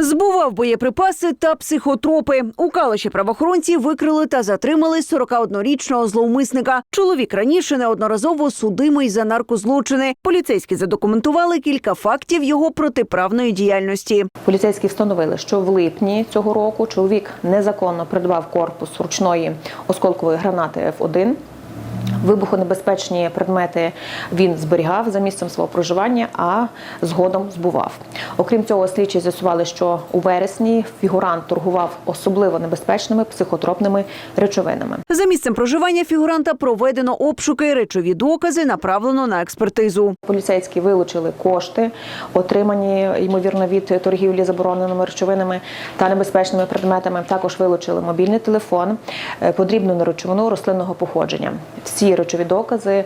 Збував боєприпаси та психотропи. У Калиші правоохоронці викрили та затримали 41-річного зловмисника. Чоловік раніше неодноразово судимий за наркозлочини. Поліцейські задокументували кілька фактів його протиправної діяльності. Поліцейські встановили, що в липні цього року чоловік незаконно придбав корпус ручної осколкової гранати F1. Вибухонебезпечні предмети він зберігав за місцем свого проживання, а згодом збував. Окрім цього, слідчі з'ясували, що у вересні фігурант торгував особливо небезпечними психотропними речовинами. За місцем проживання фігуранта проведено обшуки, речові докази направлено на експертизу. Поліцейські вилучили кошти, отримані ймовірно від торгівлі забороненими речовинами та небезпечними предметами. Також вилучили мобільний телефон, е, подрібну речовину рослинного походження. Всі речові докази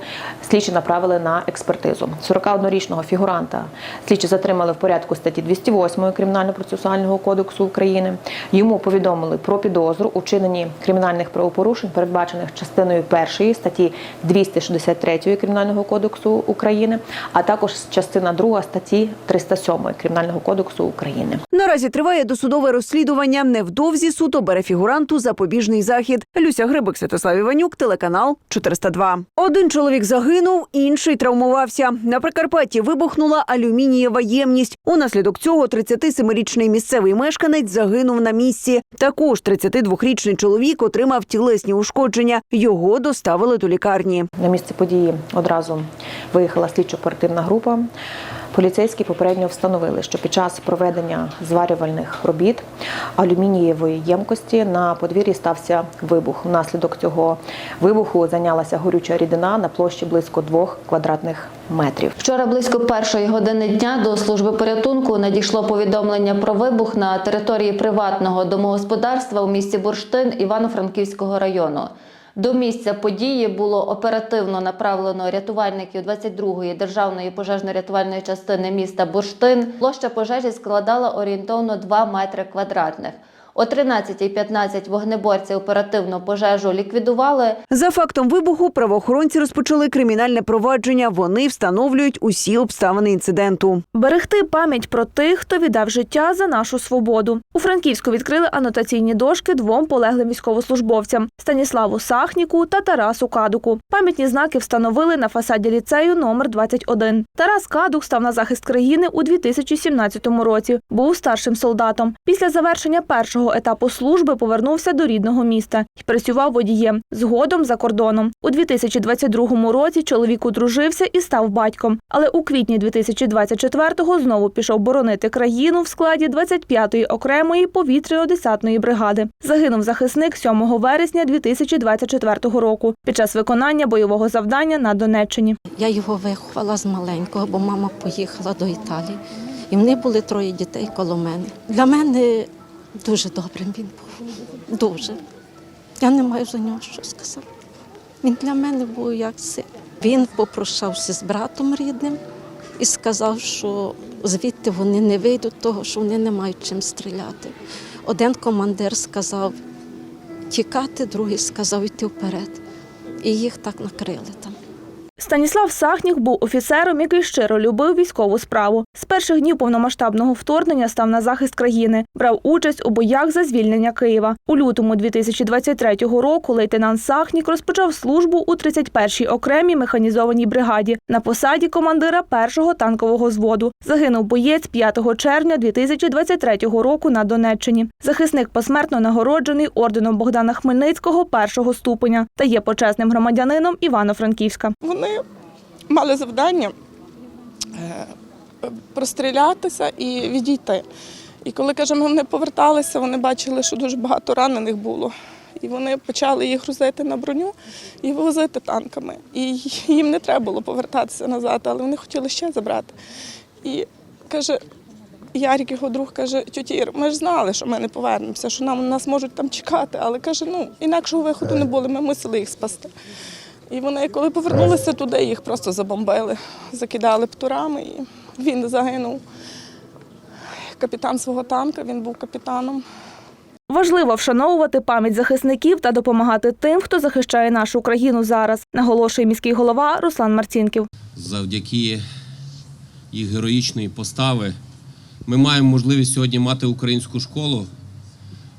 слідчі направили на експертизу. 41-річного фігуранта слідчі затримали в порядку статті 208 Кримінально-процесуального кодексу України. Йому повідомили про підозру у вчиненні кримінальних правопорушень, передбачених частиною першої статті 263 Кримінального кодексу України, а також частина 2 статті 307 Кримінального кодексу України. Наразі триває досудове розслідування. Невдовзі суд обере фігуранту запобіжний захід. Люся Грибик, Святослав Іванюк, телеканал 402. Один чоловік загинув, інший травмувався. На Прикарпатті вибухнула алюмінієва ємність. Унаслідок цього 37-річний місцевий мешканець загинув на місці. Також 32-річний чоловік отримав тілесні ушкодження. Його доставили до лікарні. На місце події одразу виїхала слідчо-оперативна група. Поліцейські попередньо встановили, що під час проведення зварювальних робіт алюмінієвої ємкості на подвір'ї стався вибух. Внаслідок цього вибуху зайнялася горюча рідина на площі близько двох квадратних метрів. Вчора близько першої години дня до служби порятунку надійшло повідомлення про вибух на території приватного домогосподарства у місті Бурштин Івано-Франківського району. До місця події було оперативно направлено рятувальників 22-ї державної пожежно-рятувальної частини міста Бурштин. Площа пожежі складала орієнтовно 2 метри квадратних. О 13.15 вогнеборці оперативно пожежу ліквідували. За фактом вибуху правоохоронці розпочали кримінальне провадження. Вони встановлюють усі обставини інциденту. Берегти пам'ять про тих, хто віддав життя за нашу свободу. У Франківську відкрили анотаційні дошки двом полеглим військовослужбовцям Станіславу Сахніку та Тарасу Кадуку. Пам'ятні знаки встановили на фасаді ліцею номер 21. Тарас Кадук став на захист країни у 2017 році. Був старшим солдатом. Після завершення першого етапу служби повернувся до рідного міста і працював водієм. Згодом за кордоном. У 2022 році чоловік одружився і став батьком. Але у квітні 2024-го знову пішов боронити країну в складі 25-ї окремої повітряно-десантної бригади. Загинув захисник 7 вересня 2024 року під час виконання бойового завдання на Донеччині. Я його виховала з маленького, бо мама поїхала до Італії. І в них були троє дітей коло мене. Для мене дуже добрим він був. Дуже. Я не маю за нього що сказати. Він для мене був як син. Він попрощався з братом рідним і сказав, що звідти вони не вийдуть, того, що вони не мають чим стріляти. Один командир сказав тікати, другий сказав йти вперед. І їх так накрили. Станіслав Сахнік був офіцером, який щиро любив військову справу. З перших днів повномасштабного вторгнення став на захист країни, брав участь у боях за звільнення Києва. У лютому 2023 року лейтенант Сахнік розпочав службу у 31-й окремій механізованій бригаді на посаді командира першого танкового зводу. Загинув боєць 5 червня 2023 року на Донеччині. Захисник посмертно нагороджений орденом Богдана Хмельницького першого ступеня та є почесним громадянином Івано-Франківська. Вони мали завдання е, прострілятися і відійти. І коли кажемо, вони поверталися, вони бачили, що дуже багато ранених було. І вони почали їх грузити на броню і вивозити танками. І їм не треба було повертатися назад, але вони хотіли ще забрати. І каже, Ярик, його друг, каже, тьоті Ір, ми ж знали, що ми не повернемося, що нам нас можуть там чекати, але каже, ну інакшого виходу не було, ми мусили їх спасти. І вони, коли повернулися туди, їх просто забомбили, закидали птурами, і він загинув. Капітан свого танка, він був капітаном. Важливо вшановувати пам'ять захисників та допомагати тим, хто захищає нашу країну зараз, наголошує міський голова Руслан Марцінків. завдяки їх героїчної постави ми маємо можливість сьогодні мати українську школу,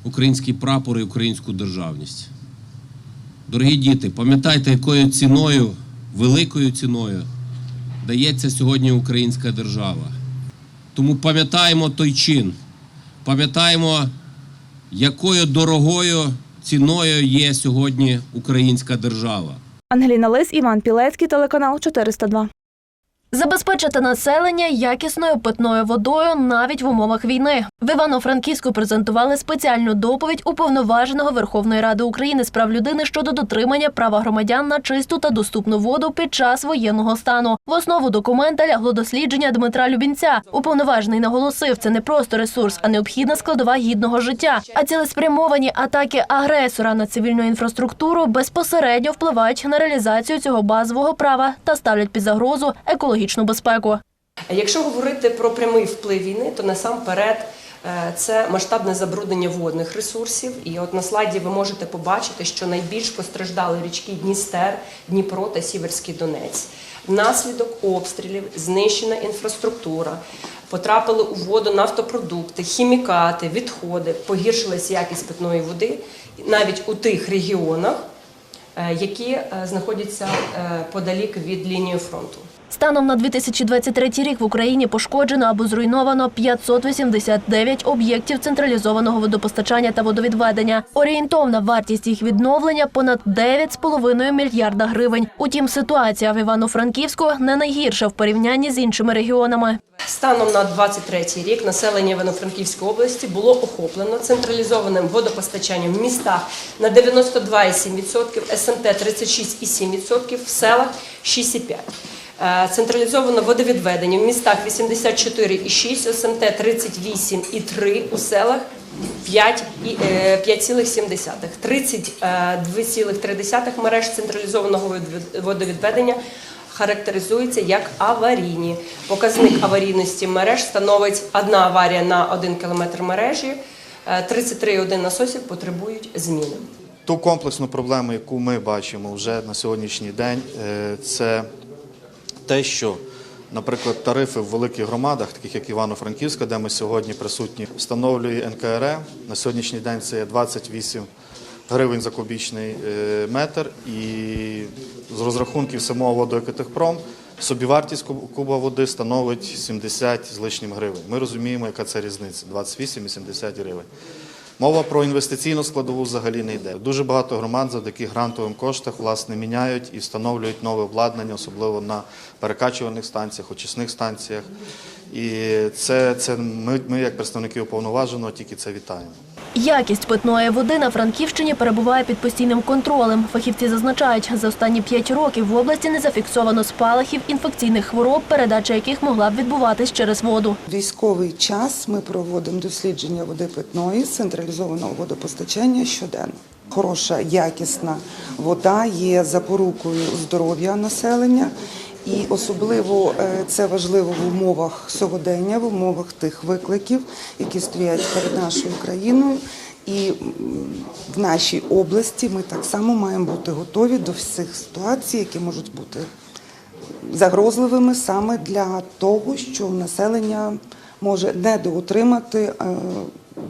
український прапор і українську державність. Дорогі діти, пам'ятайте, якою ціною, великою ціною дається сьогодні українська держава. Тому пам'ятаємо той чин, пам'ятаємо, якою дорогою ціною є сьогодні українська держава. Ангеліна Лис, Іван Пілецький, телеканал 402. Забезпечити населення якісною питною водою навіть в умовах війни. В Івано-Франківську презентували спеціальну доповідь уповноваженого Верховної Ради України з прав людини щодо дотримання права громадян на чисту та доступну воду під час воєнного стану. В основу документа лягло дослідження Дмитра Любінця. Уповноважений наголосив, це не просто ресурс, а необхідна складова гідного життя. А цілеспрямовані атаки агресора на цивільну інфраструктуру безпосередньо впливають на реалізацію цього базового права та ставлять під загрозу екологічну безпеку. Якщо говорити про прямий вплив війни, то насамперед е, це масштабне забруднення водних ресурсів. І от на слайді ви можете побачити, що найбільш постраждали річки Дністер, Дніпро та Сіверський Донець. Внаслідок обстрілів знищена інфраструктура, потрапили у воду нафтопродукти, хімікати, відходи, погіршилась якість питної води навіть у тих регіонах, е, які е, знаходяться подалік від лінії фронту. Станом на 2023 рік в Україні пошкоджено або зруйновано 589 об'єктів централізованого водопостачання та водовідведення. Орієнтовна вартість їх відновлення понад 9,5 мільярда гривень. Утім, ситуація в Івано-Франківську не найгірша в порівнянні з іншими регіонами. Станом на 23 рік населення Івано-Франківської області було охоплено централізованим водопостачанням в містах на 92,7%, СМТ 36,7%, в селах 6,5%. Е, Централізовано водовідведення в містах 84,6%, СМТ 38,3%, у селах 5 е, 5,7%. 32,3 мереж централізованого водовідведення характеризуються як аварійні. Показник аварійності мереж становить одна аварія на 1 кілометр мережі, е, 33,1 насосів потребують зміни. Ту комплексну проблему, яку ми бачимо вже на сьогоднішній день, е, це те, що, наприклад, тарифи в великих громадах, таких як Івано-Франківська, де ми сьогодні присутні, встановлює НКРЕ. На сьогоднішній день це є 28 гривень за кубічний е, метр. І з розрахунків самого водоекотехпром собівартість куба води становить 70 з лишнім гривень. Ми розуміємо, яка це різниця 28 і 70 гривень. Мова про інвестиційну складову взагалі не йде. Дуже багато громад завдяки грантовим коштах власне міняють і встановлюють нове обладнання, особливо на перекачувальних станціях, очисних станціях. І це, це ми, ми, як представники уповноваженого, тільки це вітаємо. Якість питної води на Франківщині перебуває під постійним контролем. Фахівці зазначають, за останні п'ять років в області не зафіксовано спалахів інфекційних хвороб, передача яких могла б відбуватись через воду. Військовий час ми проводимо дослідження води питної з централізованого водопостачання щоденно. Хороша, якісна вода є запорукою здоров'я населення, і особливо е, це важливо в умовах сьогодення, в умовах тих викликів, які стоять перед нашою країною. І в нашій області ми так само маємо бути готові до всіх ситуацій, які можуть бути загрозливими саме для того, що населення може недоотримати е,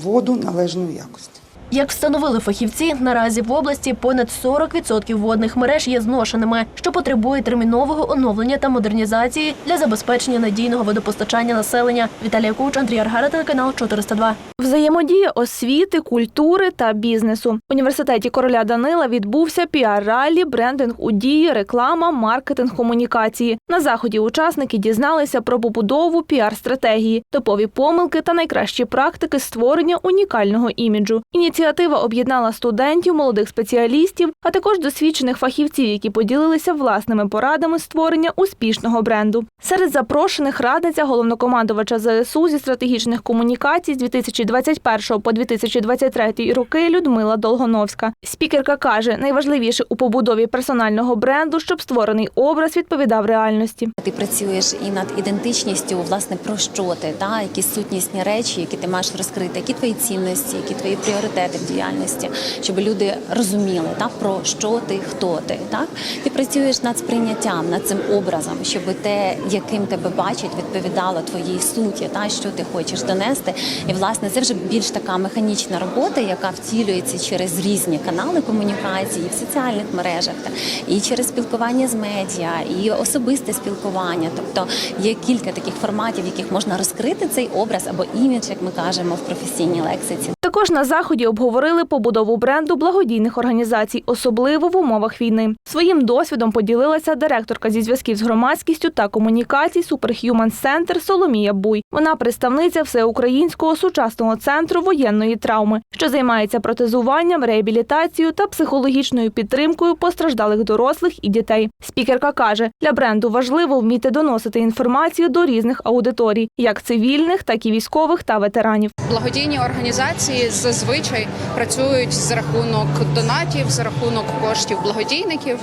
воду належної якості. Як встановили фахівці, наразі в області понад 40% водних мереж є зношеними, що потребує термінового оновлення та модернізації для забезпечення надійного водопостачання населення. Віталія Куч, Андрій Аргара, телеканал 402. Взаємодія освіти, культури та бізнесу. В університеті короля Данила відбувся піар-ралі, брендинг у дії, реклама, маркетинг, комунікації. На заході учасники дізналися про побудову піар-стратегії, топові помилки та найкращі практики створення унікального іміджу. Ініціатива об'єднала студентів, молодих спеціалістів, а також досвідчених фахівців, які поділилися власними порадами створення успішного бренду. Серед запрошених радниця головнокомандувача ЗСУ зі стратегічних комунікацій з 2021 по 2023 роки Людмила Долгоновська. Спікерка каже, найважливіше у побудові персонального бренду, щоб створений образ відповідав реальності. Ти працюєш і над ідентичністю, власне, про що ти, та які сутнісні речі, які ти маєш розкрити, які твої цінності, які твої пріоритети. Пріоритети в діяльності, щоб люди розуміли так, про що ти, хто ти. Так? Ти працюєш над сприйняттям, над цим образом, щоб те, яким тебе бачать, відповідало твоїй суті, та, що ти хочеш донести. І власне це вже більш така механічна робота, яка втілюється через різні канали комунікації в соціальних мережах, та, і через спілкування з медіа, і особисте спілкування. Тобто є кілька таких форматів, в яких можна розкрити цей образ або імідж, як ми кажемо в професійній лексиці. Також на заході обговорили побудову бренду благодійних організацій, особливо в умовах війни. Своїм досвідом поділилася директорка зі зв'язків з громадськістю та комунікацій Superhuman Center Соломія Буй. Вона представниця всеукраїнського сучасного центру воєнної травми, що займається протезуванням, реабілітацією та психологічною підтримкою постраждалих дорослих і дітей. Спікерка каже, для бренду важливо вміти доносити інформацію до різних аудиторій, як цивільних, так і військових та ветеранів. Благодійні організації зазвичай працюють за рахунок донатів, за рахунок коштів благодійників.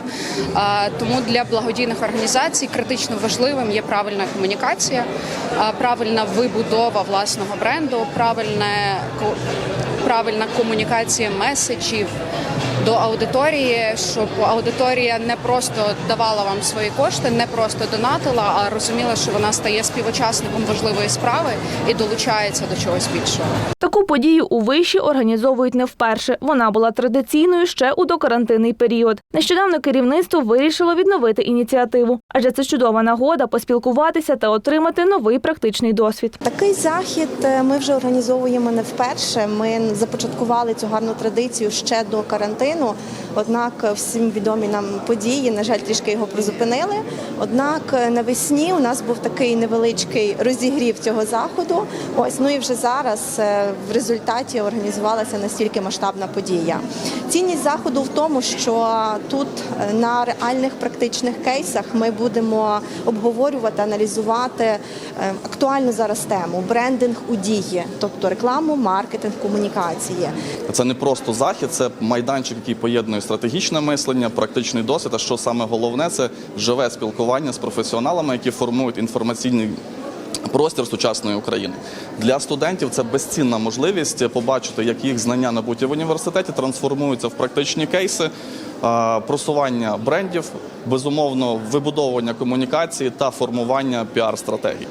Тому для благодійних організацій критично важливим є правильна комунікація, правильна вибудова власного бренду, правильне правильна комунікація меседжів до аудиторії, щоб аудиторія не просто давала вам свої кошти, не просто донатила, а розуміла, що вона стає співучасником важливої справи і долучається до чогось більшого. Таку подію у виші організовують не вперше. Вона була традиційною ще у докарантинний період. Нещодавно керівництво вирішило відновити ініціативу, адже це чудова нагода поспілкуватися та отримати новий практичний досвід. Такий захід е, ми вже організовуємо не вперше. Ми започаткували цю гарну традицію ще до карантину. Однак е, всім відомі нам події, на жаль, трішки його призупинили. Однак навесні у нас був такий невеличкий розігрів цього заходу. Ось ну і вже зараз е, в результаті організувалася настільки масштабна подія. Цінність заходу в тому, що тут е, на реальних практичних кейсах ми будемо обговорювати, аналізувати е, актуальну зараз тему брендинг у дії, тобто рекламу, маркетинг, комунікації. Це не просто захід, це майданчик, який поєднує стратегічне мислення, практичний досвід. А що саме головне, це живе спілкування з професіоналами, які формують інформаційний. Простір сучасної України для студентів це безцінна можливість побачити, як їх знання набуті в університеті трансформуються в практичні кейси, просування брендів, безумовно, вибудовування комунікації та формування піар-стратегій.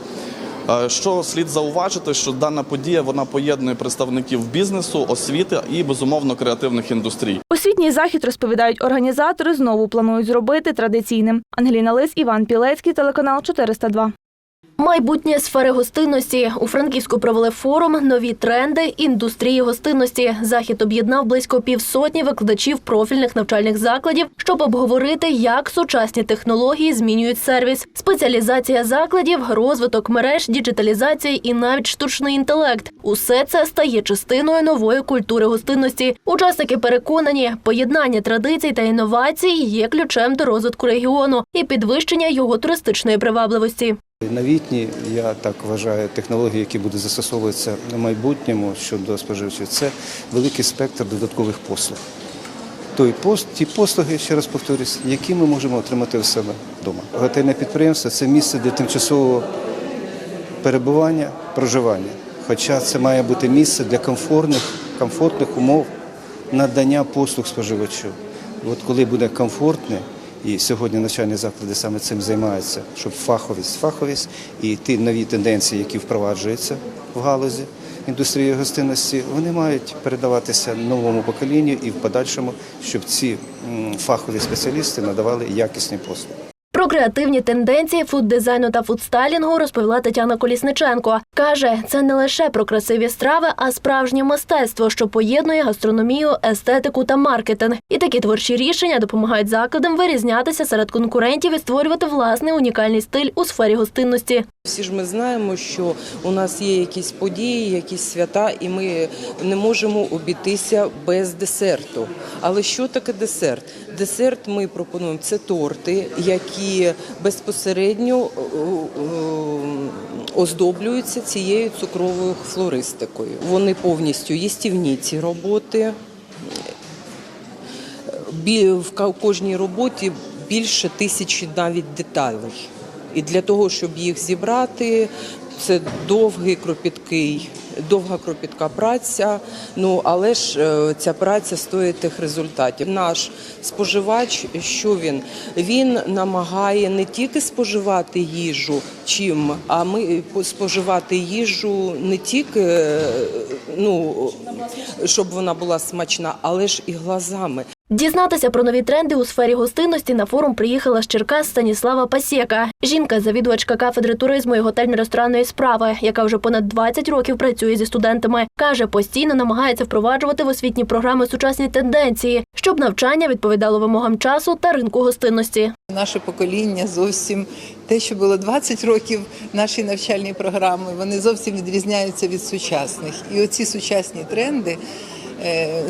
Що слід зауважити, що дана подія вона поєднує представників бізнесу, освіти і безумовно креативних індустрій. Освітній захід розповідають організатори. Знову планують зробити традиційним. Ангеліна Лис, Іван Пілецький, телеканал 402. Майбутнє сфери гостинності у Франківську провели форум Нові тренди індустрії гостинності. Захід об'єднав близько півсотні викладачів профільних навчальних закладів, щоб обговорити, як сучасні технології змінюють сервіс, спеціалізація закладів, розвиток мереж, діджиталізація і навіть штучний інтелект. Усе це стає частиною нової культури гостинності. Учасники переконані, поєднання традицій та інновацій є ключем до розвитку регіону і підвищення його туристичної привабливості. Новітні, я так вважаю, технології, які будуть застосовуватися в майбутньому щодо споживачів, це великий спектр додаткових послуг. Той пост, ті послуги, ще раз повторюсь, які ми можемо отримати у себе вдома. Готельне підприємство це місце для тимчасового перебування, проживання. Хоча це має бути місце для комфортних, комфортних умов надання послуг споживачу. От коли буде комфортне, і сьогодні навчальні заклади саме цим займаються, щоб фаховість, фаховість і ті нові тенденції, які впроваджуються в галузі індустрії гостинності, вони мають передаватися новому поколінню і в подальшому, щоб ці фахові спеціалісти надавали якісні послуги. Про креативні тенденції фуд-дизайну та фудстайлінгу розповіла Тетяна Колісниченко. Каже, це не лише про красиві страви, а справжнє мистецтво, що поєднує гастрономію, естетику та маркетинг. І такі творчі рішення допомагають закладам вирізнятися серед конкурентів і створювати власний унікальний стиль у сфері гостинності. Всі ж ми знаємо, що у нас є якісь події, якісь свята, і ми не можемо обійтися без десерту. Але що таке десерт? Десерт ми пропонуємо це торти, які безпосередньо е, е, оздоблюються цією цукровою флористикою. Вони повністю їстівні ці роботи. В кожній роботі більше тисячі навіть деталей. І для того, щоб їх зібрати, це довгий кропіткий, довга кропітка праця. Ну але ж е, ця праця стоїть тих результатів. Наш споживач, що він? Він намагає не тільки споживати їжу чим, а ми споживати їжу не тільки е, ну щоб вона була смачна, але ж і глазами. Дізнатися про нові тренди у сфері гостинності на форум приїхала з Черкас Станіслава Пасєка. Жінка, завідувачка кафедри туризму і готельно-ресторанної справи, яка вже понад 20 років працює зі студентами. Каже, постійно намагається впроваджувати в освітні програми сучасні тенденції, щоб навчання відповідало вимогам часу та ринку гостинності. Наше покоління зовсім те, що було 20 років наші навчальні програми, вони зовсім відрізняються від сучасних. І оці сучасні тренди,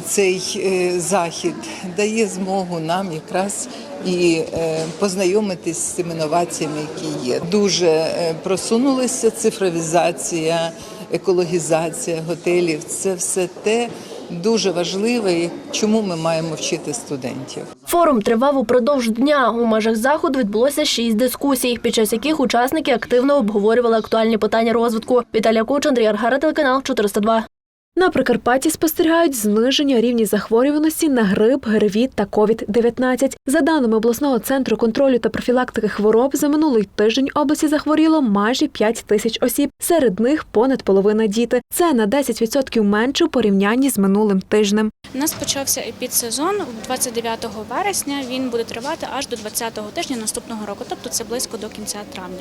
цей е, захід дає змогу нам якраз і е, познайомитись з цими новаціями, які є. Дуже е, просунулася цифровізація, екологізація готелів. Це все те дуже важливе, чому ми маємо вчити студентів. Форум тривав упродовж дня. У межах заходу відбулося шість дискусій, під час яких учасники активно обговорювали актуальні питання розвитку. Віталія Куч, Аргара, телеканал 402. На Прикарпатті спостерігають зниження рівні захворюваності на грип, ГРВІ та COVID-19. За даними обласного центру контролю та профілактики хвороб, за минулий тиждень області захворіло майже 5 тисяч осіб. Серед них понад половина діти. Це на 10% менше у порівнянні з минулим тижнем. У нас почався епідсезон 29 вересня. Він буде тривати аж до 20-го тижня наступного року, тобто це близько до кінця травня.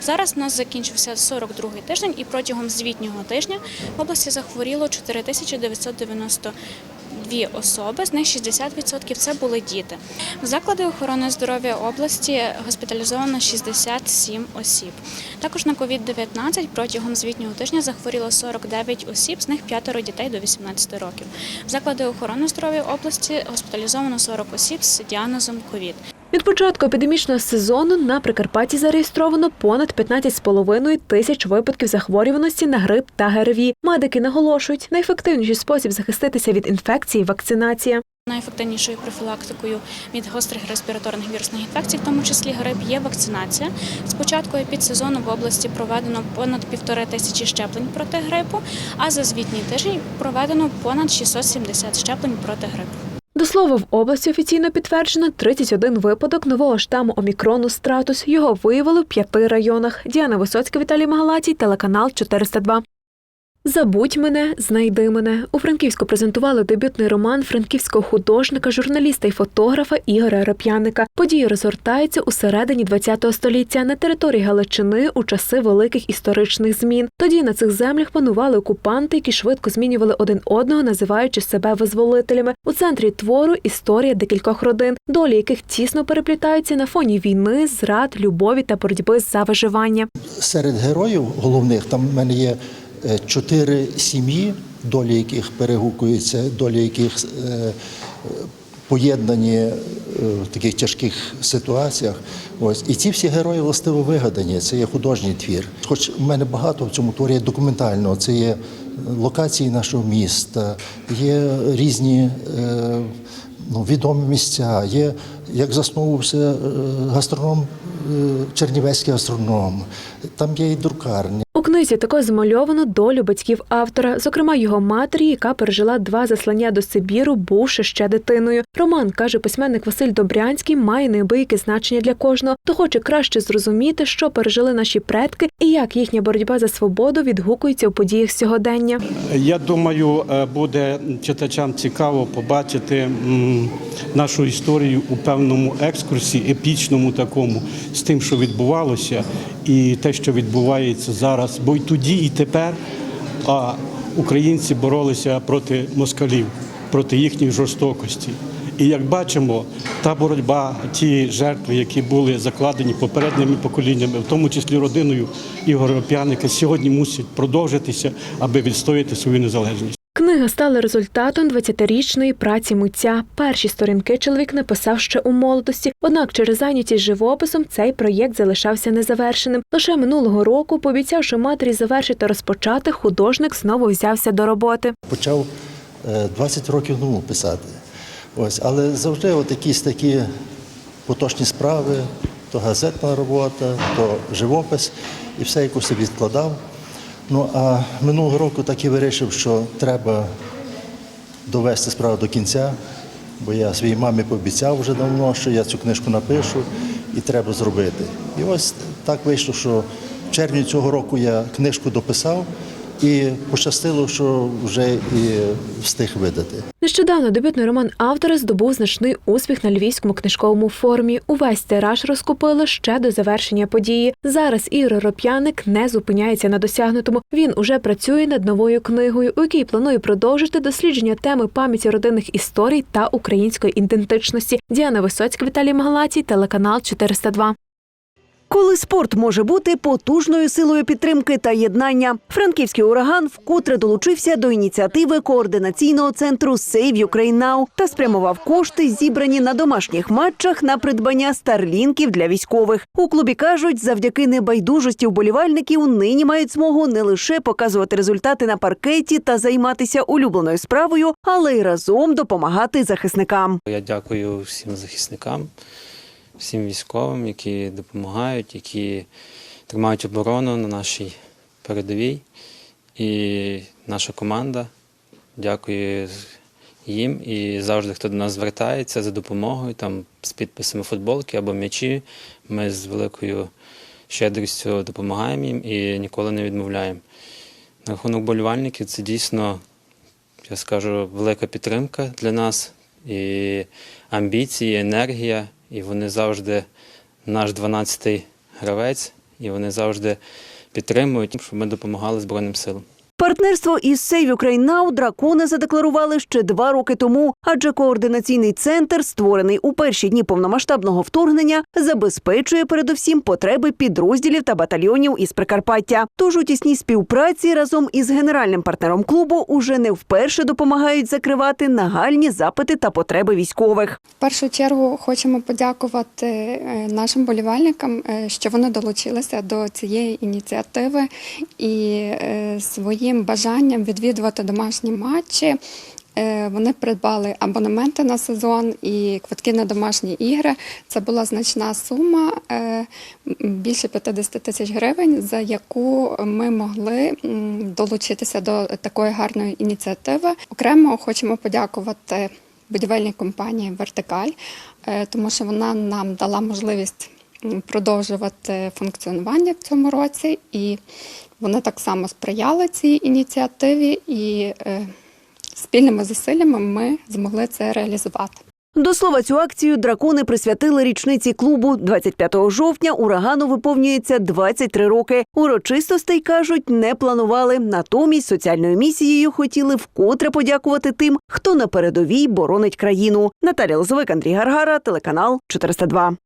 Зараз у нас закінчився 42-й тиждень, і протягом звітнього тижня в області захворіло 4992 особи, з них 60% це були діти. В заклади охорони здоров'я області госпіталізовано 67 осіб. Також на COVID-19 протягом звітнього тижня захворіло 49 осіб, з них п'ятеро дітей до 18 років. В заклади охорони здоров'я області госпіталізовано 40 осіб з діагнозом COVID. Від початку епідемічного сезону на Прикарпатті зареєстровано понад 15,5 тисяч випадків захворюваності на грип та ГРВІ. Медики наголошують, найефективніший спосіб захиститися від інфекції вакцинація. Найефективнішою профілактикою від гострих респіраторних вірусних інфекцій, в тому числі грип, є вакцинація. З початку епідсезону в області проведено понад півтори тисячі щеплень проти грипу, а за звітній тиждень проведено понад 670 щеплень проти грипу. До слова, в області офіційно підтверджено 31 випадок нового штаму омікрону стратус. Його виявили в п'яти районах. Діана Висоцька, Віталій Магалатій, телеканал 402. Забудь мене, знайди мене. У Франківську презентували дебютний роман франківського художника, журналіста і фотографа Ігоря Рап'яника. Події розгортаються у середині ХХ століття на території Галичини у часи великих історичних змін. Тоді на цих землях панували окупанти, які швидко змінювали один одного, називаючи себе визволителями. У центрі твору історія декількох родин, долі яких тісно переплітаються на фоні війни, зрад, любові та боротьби за виживання. Серед героїв головних там в мене є чотири сім'ї, долі яких перегукуються, долі яких е, е, поєднані е, в таких тяжких ситуаціях. Ось і ці всі герої властиво вигадані. Це є художній твір. Хоч в мене багато в цьому творі є документального. Це є локації нашого міста, є різні. е, Ну, відомі місця, є як заснувався е, гастроном, е, чернівецький гастроном, там є і друкарні. Книзі також змальовано долю батьків автора, зокрема його матері, яка пережила два заслання до Сибіру, бувши ще дитиною. Роман каже письменник Василь Добрянський, має неабияке значення для кожного, хто хоче краще зрозуміти, що пережили наші предки і як їхня боротьба за свободу відгукується у подіях сьогодення. Я думаю, е, буде читачам цікаво побачити нашу історію у певному екскурсі, епічному такому, з тим, що відбувалося, і те, що відбувається зараз. Бо й тоді, і тепер а, українці боролися проти москалів, проти їхніх жорстокості. І як бачимо, та боротьба, ті жертви, які були закладені попередніми поколіннями, в тому числі родиною Ігоря П'яника, сьогодні мусять продовжитися, аби відстояти свою незалежність. Книга стала результатом 20-річної праці митця. Перші сторінки чоловік написав ще у молодості. Однак через зайнятість живописом цей проєкт залишався незавершеним. Лише минулого року, пообіцявши матері завершити розпочати, художник знову взявся до роботи. Почав е, 20 років тому писати. Ось, але завжди от якісь такі поточні справи, то газетна робота, то живопис. і все якось відкладав. Ну а минулого року так і вирішив, що треба довести справу до кінця, бо я своїй мамі пообіцяв вже давно, що я цю книжку напишу і треба зробити. І ось так вийшло, що в червні цього року я книжку дописав і пощастило, що вже і встиг видати. Нещодавно дебютний роман автора здобув значний успіх на львівському книжковому форумі. Увесь тираж розкупили ще до завершення події. Зараз Ігор Роп'яник не зупиняється на досягнутому. Він уже працює над новою книгою, у якій планує продовжити дослідження теми пам'яті родинних історій та української ідентичності. Діана Висоцька, Віталій Магалатій, телеканал 402. Коли спорт може бути потужною силою підтримки та єднання, франківський ураган вкотре долучився до ініціативи координаційного центру Save Ukraine Now та спрямував кошти, зібрані на домашніх матчах на придбання старлінків для військових. У клубі кажуть, завдяки небайдужості вболівальників нині мають змогу не лише показувати результати на паркеті та займатися улюбленою справою, але й разом допомагати захисникам. Я дякую всім захисникам, всім військовим, які допомагають, які тримають оборону на нашій передовій. І наша команда дякує їм і завжди, хто до нас звертається за допомогою, там з підписами футболки або м'ячі. Ми з великою щедрістю допомагаємо їм і ніколи не відмовляємо. На рахунок болівальників це дійсно, я скажу, велика підтримка для нас і амбіції, енергія. І вони завжди наш 12-й гравець, і вони завжди підтримують, щоб ми допомагали Збройним силам. Партнерство із Save Ukraine Now дракони задекларували ще два роки тому, адже координаційний центр, створений у перші дні повномасштабного вторгнення, забезпечує передусім потреби підрозділів та батальйонів із Прикарпаття. Тож у тісній співпраці разом із генеральним партнером клубу уже не вперше допомагають закривати нагальні запити та потреби військових. В першу чергу хочемо подякувати е, нашим болівальникам, е, що вони долучилися до цієї ініціативи і е, своїм бажанням відвідувати домашні матчі. е, Вони придбали абонементи на сезон і квитки на домашні ігри. Це була значна сума, е, більше 50 тисяч гривень, за яку ми могли долучитися до такої гарної ініціативи. Окремо хочемо подякувати будівельній компанії Вертикаль, е, тому що вона нам дала можливість продовжувати функціонування в цьому році, і вони так само сприяли цій ініціативі, і е, спільними зусиллями ми змогли це реалізувати. До слова, цю акцію дракони присвятили річниці клубу. 25 жовтня урагану виповнюється 23 роки. Урочистостей кажуть, не планували. Натомість соціальною місією хотіли вкотре подякувати тим, хто на передовій боронить країну. Наталя Лозовик, Андрій Гаргара, телеканал 402.